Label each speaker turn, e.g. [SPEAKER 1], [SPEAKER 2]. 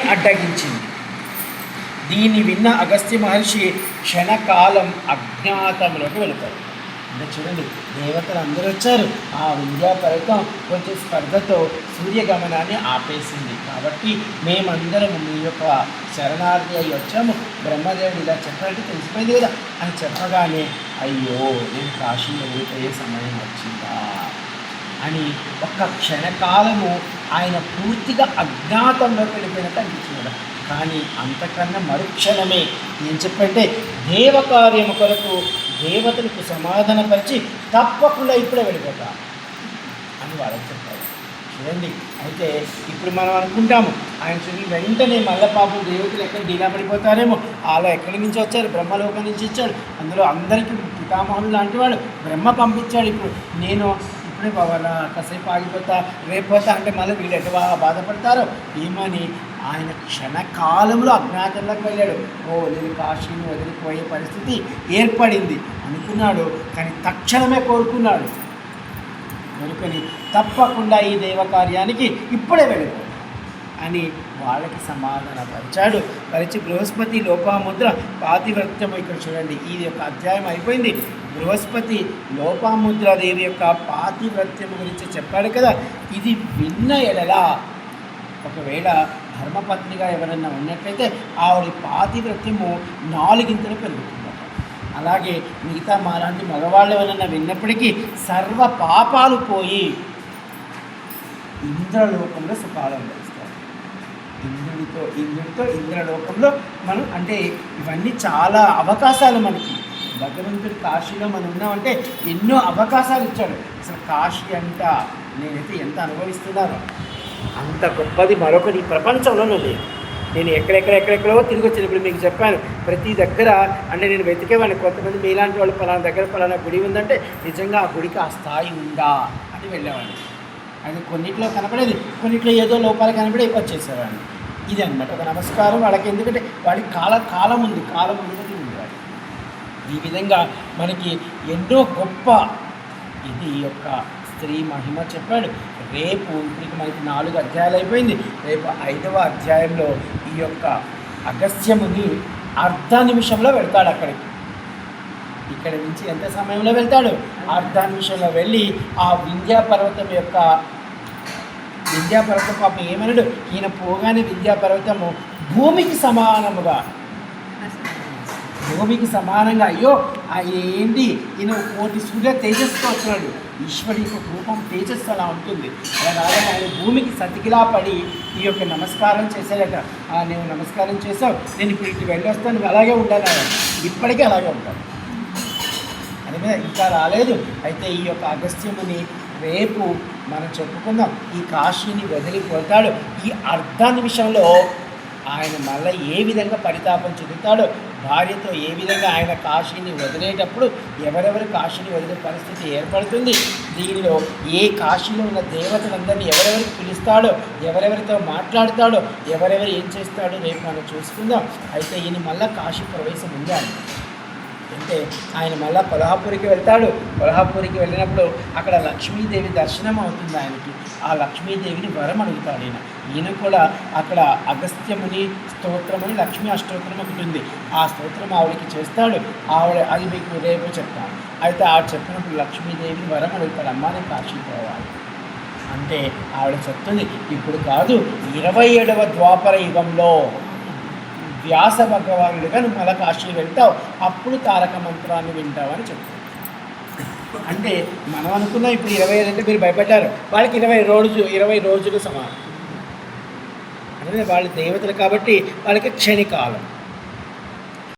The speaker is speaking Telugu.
[SPEAKER 1] అడ్డగించింది. దీన్ని విన్న అగస్త్య మహర్షి క్షణకాలం అజ్ఞాతంలోకి వెళతారు అంటే చూడండి దేవతలు అందరూ వచ్చారు. ఆ విద్యా ఫలితం కొంచెం స్పర్ధతో సూర్యగమనాన్ని ఆపేసింది. కాబట్టి మేమందరం మీ యొక్క శరణార్థి అయి వచ్చాము. బ్రహ్మదేవుడు ఇలా చెప్పాలంటే తెలిసిపోయింది కదా. అని చెప్పగానే అయ్యో నేను కాశీలో వెళ్ళిపోయే సమయం వచ్చిందా? అని ఒక్క క్షణకాలము ఆయన పూర్తిగా అజ్ఞాతంలోకి వెళ్ళిపోయినట్టు అనిపించింది కానీ అంతకన్నా మరుక్షణమే ఏం చెప్పంటే దేవకార్యము కొరకు దేవతలకు సమాధానపరిచి తప్పకుండా ఇప్పుడే వెళ్ళిపోతా అని వాళ్ళకి చెప్పారు. చూడండి అయితే ఇప్పుడు మనం అనుకుంటాము ఆయన చూడండి వెంటనే మళ్ళా పాపం దేవతలు ఎక్కడ డీలా పడిపోతారేమో అలా ఎక్కడి నుంచి వచ్చారు? బ్రహ్మలోకం నుంచి ఇచ్చాడు అందులో అందరికీ పితామహులు లాంటి వాడు బ్రహ్మ పంపించాడు. ఇప్పుడు నేను ఇప్పుడే బాగా కాసేపు ఆగిపోతా రేపోతా అంటే మళ్ళీ వీళ్ళు ఎటు బాధపడతారో? ఏమని ఆయన క్షణకాలంలో అజ్ఞాతంలోకి వెళ్ళాడు. ఓ వదిలి కాశీని వదిలిపోయే పరిస్థితి ఏర్పడింది అనుకున్నాడు కానీ తక్షణమే కోరుకున్నాడు. కనుకొని తప్పకుండా ఈ దేవకార్యానికి ఇప్పుడే వెళ్ళిపో అని వాళ్ళకి సమాధానపరిచాడు. పరిచి బృహస్పతి లోపాముద్ర పాతివ్రత్యం ఇక్కడ చూడండి. ఇది ఒక అధ్యాయం అయిపోయింది. బృహస్పతి లోపాముద్ర దేవి యొక్క పాతివ్రత్యం గురించి చెప్పాడు కదా. ఇది విన్న ఎడలా ఒకవేళ ధర్మపత్నిగా ఎవరన్నా ఉన్నట్లయితే ఆవిడ పాతివ్రత్యము నాలుగింతలు పెరుగుతుంది అలాగే మిగతా మాలాంటి మగవాళ్ళు ఎవరన్నా విన్నప్పటికీ సర్వ పాపాలు పోయి ఇంద్రలోకంలో సుఖాలు అనుభవిస్తారు. ఇంద్రుడితో ఇంద్రుడితో ఇంద్రలోకంలో మనం అంటే ఇవన్నీ చాలా అవకాశాలు మనకి. భగవంతుడి కాశీలో మనం ఉన్నామంటే ఎన్నో అవకాశాలు ఇచ్చాడు. అసలు కాశీ అంట నేనైతే ఎంత అనుభవిస్తున్నానో. అంత గొప్పది మరొకటి ప్రపంచంలోనూ లేదు నేను ఎక్కడెక్కడ ఎక్కడెక్కడో తిరిగి వచ్చాను ఇప్పుడు మీకు చెప్పాను. ప్రతి దగ్గర అంటే నేను వెతికేవాడిని. కొంతమంది మీలాంటి వాళ్ళు పలానా దగ్గర పలానా గుడి ఉందంటే నిజంగా ఆ గుడికి ఆ స్థాయి ఉందా అని వెళ్ళేవాడిని. అది కొన్నిట్లో కనపడేది. కొన్నిట్లో ఏదో లోపాలు కనపడి వచ్చేసేవాడిని. ఇది అన్నమాట ఒక నమస్కారం వాళ్ళకి. ఎందుకంటే వాడికి కాల కాలం ఉంది. కాలం ఉంది ఈ విధంగా మనకి ఎన్నో గొప్ప ఇది ఈ యొక్క స్త్రీ మహిమ చెప్పాడు. రేపు ఇప్పటికి మనకి నాలుగు అధ్యాయాలు అయిపోయింది. రేపు ఐదవ అధ్యాయంలో ఈ యొక్క అగస్త్యముని అర్ధ నిమిషంలో వెళ్తాడు అక్కడికి. ఇక్కడ నుంచి ఎంత సమయంలో వెళ్తాడు? అర్ధ నిమిషంలో వెళ్ళి ఆ వింధ్యాపర్వతం యొక్క వింధ్యాపర్వతం పాపం ఏమన్నాడు ఈయన పోగానే వింధ్యాపర్వతము భూమికి సమానముగా భూమికి సమానంగా అయ్యో ఏంటి ఈయన కోటి సూర్య తేజస్సుతో వస్తున్నాడు. ఈశ్వరి యొక్క రూపం తేజస్సు అలా ఉంటుంది. అలా ఆయన భూమికి సతికిలా పడి ఈ యొక్క నమస్కారం చేశాడట. నేను నమస్కారం చేసావు నేను ఇప్పుడు ఇటు వెళ్ళొస్తాను. నువ్వు అలాగే ఉంటాను ఆయన ఇప్పటికీ అలాగే ఉంటాను అని మీద ఇంకా రాలేదు. అయితే ఈ యొక్క అగస్త్యముని రేపు మనం చెప్పుకుందాం. ఈ కాశీని వదిలిపోతాడు ఈ అర్ధ నిమిషంలో ఆయన మళ్ళీ ఏ విధంగా పరితాపం చెందుతాడో భార్యతో ఏ విధంగా ఆయన కాశీని వదిలేటప్పుడు ఎవరెవరు కాశీని వదిలే పరిస్థితి ఏర్పడుతుంది? దీనిలో ఏ కాశీలో ఉన్న దేవతలందరినీ ఎవరెవరికి పిలుస్తాడో ఎవరెవరితో మాట్లాడతాడో ఎవరెవరు ఏం చేస్తాడో రేపు మనం చూసుకుందాం. అయితే ఈయన మళ్ళీ కాశీ ప్రవేశం ఉండాలి అంటే ఆయన మళ్ళా కొల్హాపూరికి వెళ్తాడు. కొల్హాపూరికి వెళ్ళినప్పుడు అక్కడ లక్ష్మీదేవి దర్శనం అవుతుంది ఆయనకి. ఆ లక్ష్మీదేవిని వరం అడుగుతాడు ఈయన. ఈయన కూడా అక్కడ అగస్త్యముని స్తోత్రమని లక్ష్మీ అష్టోత్తరం ఒకటి ఉంది. ఆ స్తోత్రం ఆవిడకి చేస్తాడు. ఆవిడ అది మీకు రేపు చెప్తాను అయితే ఆవిడ చెప్పినప్పుడు లక్ష్మీదేవిని వరం అడుగుతాడు. అమ్మా నేను కాశీ పోవాలి. అంటే ఆవిడ చెప్తుంది ఇప్పుడు కాదు ఇరవై ఏడవ ద్వాపర యుగంలో వ్యాస భగవానుడిగా నువ్వు మళ్ళా కాశీ వెళ్తావు. అప్పుడు తారక మంత్రాన్ని వింటావని చెప్తుంది. అంటే మనం అనుకున్నాం ఇప్పుడు ఇరవై ఐదు అంటే మీరు భయపడ్డారు. వాళ్ళకి ఇరవై రోజు ఇరవై రోజులు సమానం. అంటే వాళ్ళు దేవతలు కాబట్టి వాళ్ళకి క్షణికాలం.